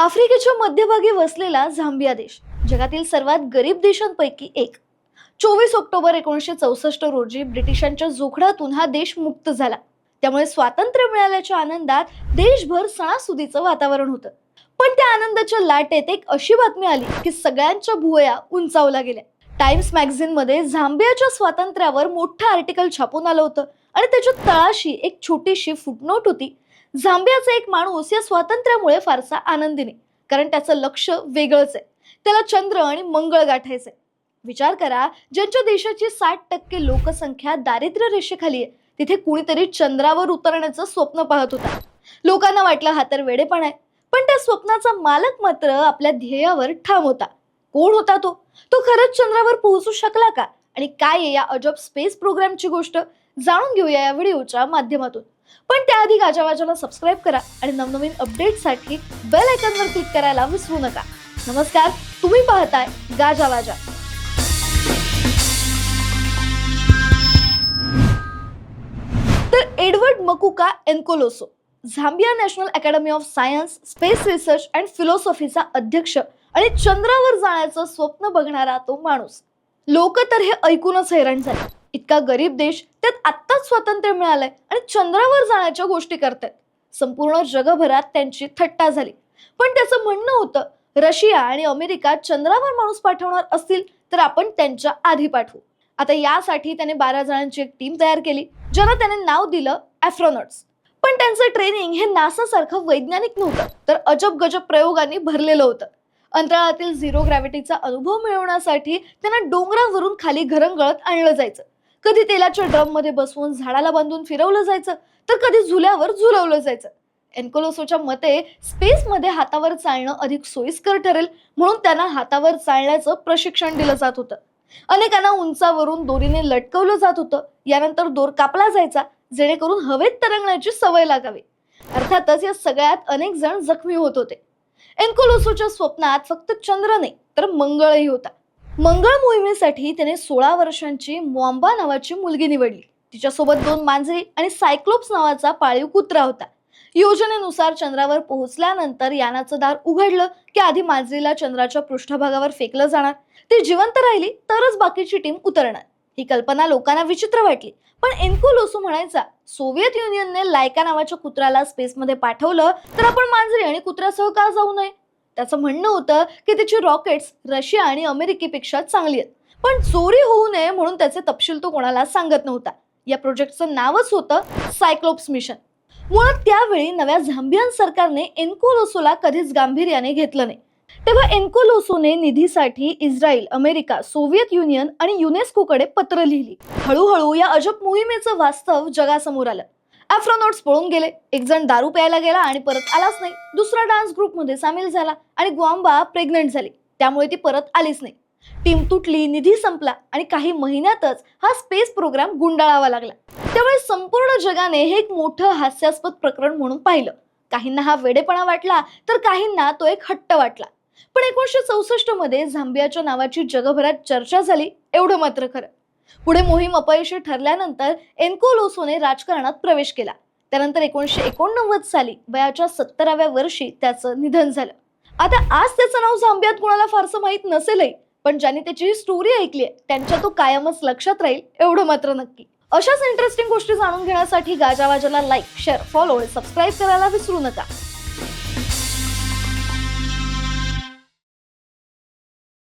आफ्रिकेच्या मध्यभागी वसलेला झांबिया देश जगातील सर्वात गरीब देशांपैकी एक. चोवीस ऑक्टोबर एकोणीसशे चौसष्ट रोजी ब्रिटिशांच्या जोखडातून हा देश मुक्त झाला. त्यामुळे स्वातंत्र्य मिळाल्याच्या आनंदात देशभर सणासुदीचं वातावरण होतं. पण त्या आनंदाच्या लाटेत एक अशी बातमी आली की सगळ्यांच्या भुवया उंचावल्या गेल्या. टाइम्स मॅगझिनमध्ये झांबियाच्या स्वातंत्र्यावर मोठं आर्टिकल छापून आलं होतं आणि त्याच्या तळाशी एक छोटीशी फुटनोट होती. झांबियाचा एक माणूस या स्वातंत्र्यामुळे फारसा आनंदी नाही कारण त्याचं लक्ष वेगळंच आहे. त्याला चंद्र आणि मंगळ गाठायचंय. विचार करा ज्यांच्या देशाची साठ टक्के लोकसंख्या दारिद्र्य रेषेखाली आहे तिथे कुणीतरी चंद्रावर उतरण्याचं स्वप्न पाहत होता. लोकांना वाटलं हा तर वेडेपण आहे पण त्या स्वप्नाचा मालक मात्र आपल्या ध्येयावर ठाम होता. कोण होता तो? तो खरंच चंद्रावर पोहोचू शकला का? आणि काय आहे या अजब स्पेस प्रोग्रामची गोष्ट? जाणून घेऊया या व्हिडिओच्या माध्यमातून. पण त्याआधी गाजावाजाला सबस्क्राईब करा आणि नवनवीन अपडेटसाठी बेल आयकॉनवर क्लिक करायला विसरू नका. नमस्कार तुम्ही पाहताय गाजावाजा तर Edward Mukuka Nkoloso Zambia National Academy of Science Space Research and फिलॉसॉफीचा अध्यक्ष आणि चंद्रावर जाण्याचं स्वप्न बघणारा तो माणूस. लोक तर हे ऐकूनच हैराण झाले. इतका गरीब देश त्यात आत्ताच स्वातंत्र्य मिळालंय आणि चंद्रावर जाण्याच्या गोष्टी करतायत. संपूर्ण जगभरात त्यांची थट्टा झाली. पण त्याचं म्हणणं होतं रशिया आणि अमेरिका चंद्रावर माणूस पाठवणार असतील तर आपण त्यांच्या आधी पाठवू. आता यासाठी त्याने बारा जणांची एक टीम तयार केली ज्यांना त्याने नाव दिलं ॲफ्रोनॉट्स पण त्यांचं ट्रेनिंग हे नासासारखं वैज्ञानिक नव्हतं तर अजब गजब प्रयोगांनी भरलेलं होतं. अंतराळातील झिरो ग्रॅव्हिटीचा अनुभव मिळवण्यासाठी त्यांना डोंगरावरून खाली घरंगळत आणलं जायचं. कधी तेलाच्या ड्रममध्ये बसवून झाडाला बांधून फिरवलं जायचं तर कधी झुल्यावर झुलवलं जायचं. एन्कोलोसोच्या मते स्पेसमध्ये हातावर चालणं अधिक सोयीस्कर ठरेल म्हणून त्यांना हातावर चालण्याचं प्रशिक्षण दिलं जात होतं. अनेकांना उंचावरून दोरीने लटकवलं जात होतं. यानंतर दोर कापला जायचा जेणेकरून हवेत तरंगण्याची सवय लागावी. अर्थातच या सगळ्यात अनेक जण जखमी होत होते. एन्कोलोसोच्या स्वप्नात फक्त चंद्र नाही तर मंगळही होता. मंगळ मोहिमेसाठी त्याने सोळा वर्षांची मॉम्बा नावाची मुलगी निवडली. तिच्यासोबत दोन मांजरी आणि सायक्लोप्स नावाचा पाळीव कुत्रा होता. योजनेनुसार चंद्रावर पोहोचल्यानंतर यानाचं दार उघडलं की आधी मांजरीला चंद्राच्या पृष्ठभागावर फेकलं जाणार. ती जिवंत राहिली तरच बाकीची टीम उतरणार. ही कल्पना लोकांना विचित्र वाटली. पण एन्कोलोसो म्हणायचा सोव्हिएत युनियनने लायका नावाच्या कुत्र्याला स्पेसमध्ये पाठवलं तर आपण मांजरी आणि कुत्र्यासह का जाऊ नये? त्याचं म्हणणं होतं की त्याची रॉकेट्स रशिया आणि अमेरिकेपेक्षा चांगली आहेत. पण चोरी होऊ नये म्हणून त्याचे तपशील तो कोणाला सांगत नव्हता. या प्रोजेक्टचं नावच होतं सायक्लोप्स मिशन. मुळात त्यावेळी नव्या झांबियन सरकारने एन्कोलोसोला कधीच गांभीर्याने घेतलं नाही. तेव्हा एन्कोलोसोने निधीसाठी इस्रायल अमेरिका सोव्हिएत युनियन आणि युनेस्कोकडे पत्र लिहिली. हळूहळू या अजब मोहिमेचं वास्तव जगासमोर आलं. ॲफ्रोनॉट्स पळून गेले. एक जण दारू प्यायला गेला आणि परत आलाच नाही. दुसरा डान्स ग्रुपमध्ये सामील झाला आणि ग्वांबा प्रेग्नंट झाली. त्यामुळे ती परत आलीच नाही. टीम तुटली निधी संपला आणि काही महिन्यातच हा स्पेस प्रोग्राम गुंडाळावा लागला. त्यामुळे संपूर्ण जगाने हे एक मोठं हास्यास्पद प्रकरण म्हणून पाहिलं. काहींना हा वेडेपणा वाटला तर काहींना तो एक हट्ट वाटला. पण एकोणीसशे चौसष्टमध्ये झांबियाच्या नावाची जगभरात चर्चा झाली एवढं मात्र खरं. पुढे मोहीम अपयशी ठरल्यानंतर एन्कोलोसोने राजकारणात प्रवेश केला. त्यानंतर एकोणीसशे एकोणनव्वद साली वयाच्या सत्तराव्या वर्षी त्याचं निधन झालं. आता आज त्याचं नाव झांबियात कोणाला फारसं माहीत नसेलही पण ज्यांनी त्याची स्टोरी ऐकली आहे त्यांच्या तो कायमच लक्षात राहील एवढं मात्र नक्की. अशाच इंटरेस्टिंग गोष्टी जाणून घेण्यासाठी गाजावाजाला लाईक शेअर फॉलो सबस्क्राईब करायला विसरू नका.